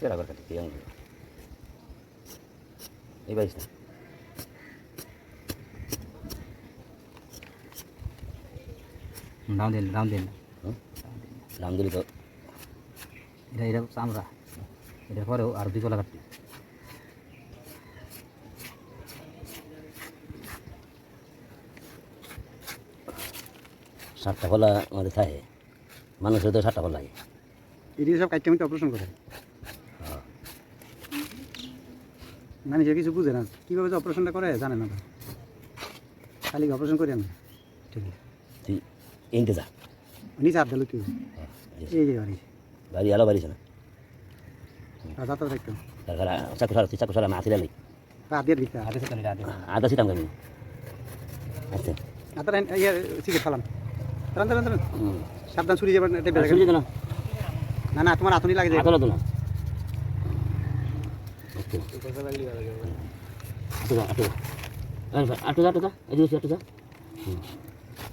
করে কাটি এই আঙুল এই বাইশটা রাউন্ড দিন রাউন্ড দিন রাম দিলি তো। এটা এটা চামড়া এটার পরেও আর দুই কলা কাটতে সাতটা ফলা আমাদের থাকে। মানুষের তো সাতটা ফল লাগে। এদিকে সব কাটতে অপারেশন করে মানুষের কিছু বুঝে না। কীভাবে যে অপারেশনটা করে জানে না। খালি অপারেশন করি আমি? ঠিক আছে। এনতে যা। নিচে হাত দিল তুই এই যে বাড়ি। বাড়ি আলো বাড়িছে না চাকু সারা চাকু সারা মাছি দিতে আদা সিটাম গাবি আচ্ছা। ইয়ে সিগারেট খালাম সাবধান ছুরি বেড়ে তো না না না তোমার হাতুনি লাগে যায় আতলা তো না। আচ্ছা আটু যা আটু যা আটু যা এই যে আটু যা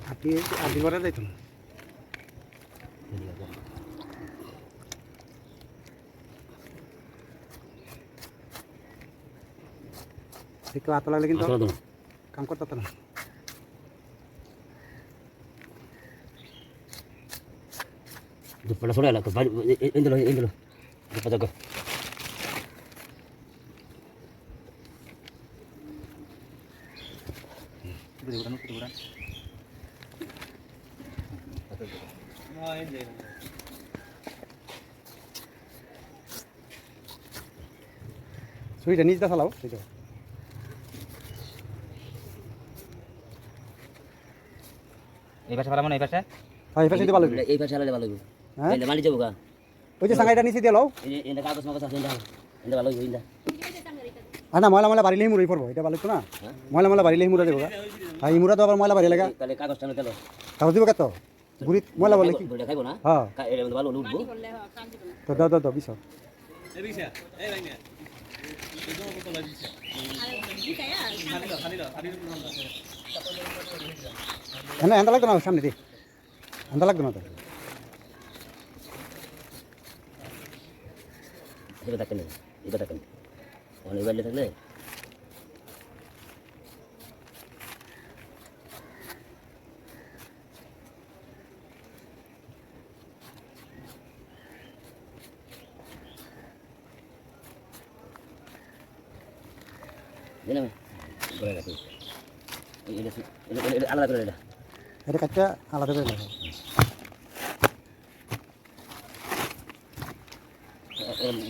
হাতি হাতি করে যাইতো না একটু হাত লাগলে কিন্তু কাম করতে না দুপুরটা সরে এলো তো বাড়ি এন্দিলো এন্দিলো দুপুর যাক ছুরিটা নিজটা চালাও সেটা এই পাশে পালাম না এই পাশে? হ্যাঁ এই পাশে দিতে ভালো এই পাশে আলাদা ভালো হ্যাঁ? এন্ডা মালি যাব গা। ওই যে সাঙ্গাইটা নিচে দিয়ে লও। এই যে কাগজ মাগজ আছে এন্ডা এন্ডা ভালো আর না ময়লা ময়লা বাড়িলেই মুড়ি পড়ব এটা ভালো তো না। ময়লা ময়লা বাড়িলেই মুড়া দেবো গা। এই মুড়া তো আবার ময়লা বাড়ি লাগা। তাহলে কাগজটা তেলো। কাগজ দিব কত? গুড়ি ময়লা বলে কি? খাইবো না? হ্যাঁ। এর মধ্যে ভালো উঠবো। তো দাও দাও দাও বিশ না এন্দা লাগতো না সামনে দি। এন্দা লাগতো না তো এটা থাকেন। এটা থাকেন। অনেক বাইরে থাকলে দিলাম বলে রাখি এটা এটা এটা আলাদা করে এটা এটা কাটটা আলাদা করে লাগাও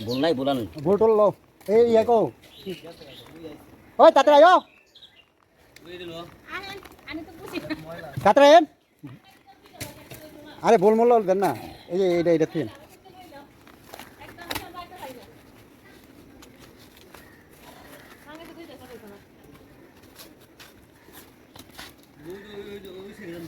বললাই বলান বল টল লও এই ইয়া কো ওই তাতে আয়ো তাতে আয়েন আরে বল মল দেন না এই যে এইটা এইটা তিন মানে সে আলাদা সিরা আলাদা করে পানি খাওয়া এত খুলছে কি নাকি হুম হুম এটা কাটেন এটা কাটেন দিই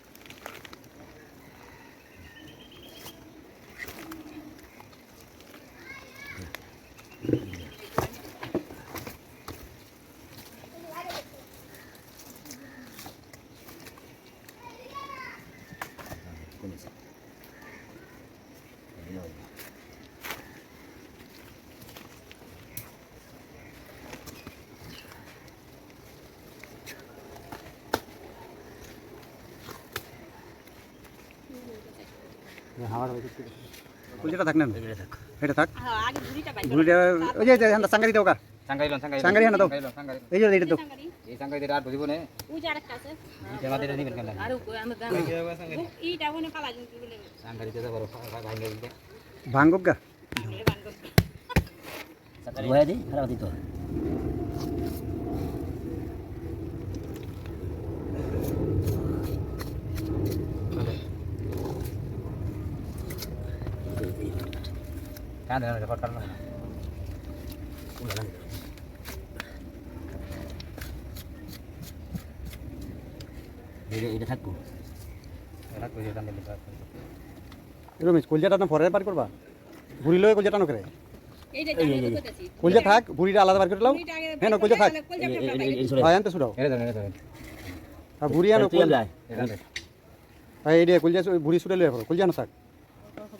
যাই কুলজাটা থাক না। এটা থাক। হ্যাঁ, বাইর গুলিটা ওই যে সাঙ্গারি দাও কা সাঙ্গাইলন সাঙ্গাইলন সাঙ্গারি হানা দাও। সাঙ্গাইলন সাঙ্গাইলন এই যে এইটা দাও। এই সাঙ্গাই আর বুঝিব না। ওই যে আরেকটা আছে। এই আমাদের নিবেন কেন আর উপরে আমরা দাম। এইটা ওখানে পালা কিন্তু বলে? সাঙ্গাইতে যাব ভাঙে দিতে। ভাঙ্গব গা। আমরা বানগো বয়া খারাপ দিত কান দেন রেকর্ড করলাম না এটা এটা থাকব এটা কইছে কান দিলে রমেশ কুলজাটা না ফরে পার করবা ঘুরি লয়ে কুলজাটা নকরে তো কলজা থাক বুড়িটা আলাদা বার করে লাও হ্যাঁ, না, কইতে থাক। হ্যাঁ আনতে শুনাও বুড়ি আনো হ্যাঁ এই কলজা বুড়ি ছুটে লয়ে পড়ো কলজা আনো থাক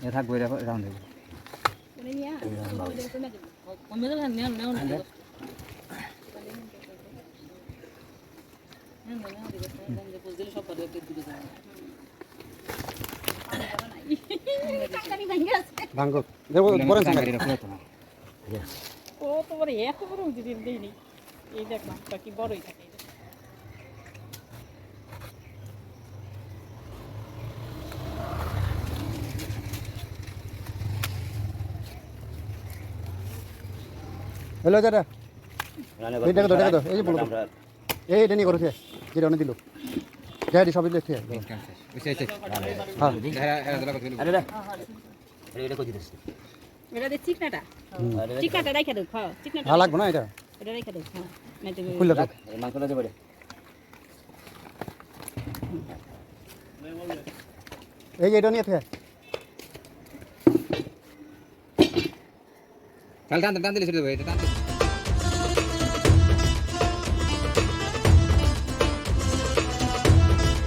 এটা থাকব এটা রাউন্ড টাকানি ভাঙ্গে। দেখো বড় পুরো তো না। ও তো বড় এত বড় যদি দেই নি এই দেখ মাছটা কি বড়ই থাকে হ্যালো দাদা। এই দেখো তো, দেখো তো, এই যে। আমরা এই এটা নিয়ে করছে। যেটা অনেক দিল। যাই সবই ওইসে হ্যাঁ। এটা চিকনাটা। চিকনাটা রাইখা দাও চিকনাটা ভালো লাগবে না এটা? দাও হ্যাঁ মাংসটা এই যে এটা নিয়ে থাকে কাল টান টান দিলে ছেড়ে দেবো এটা টান দিলে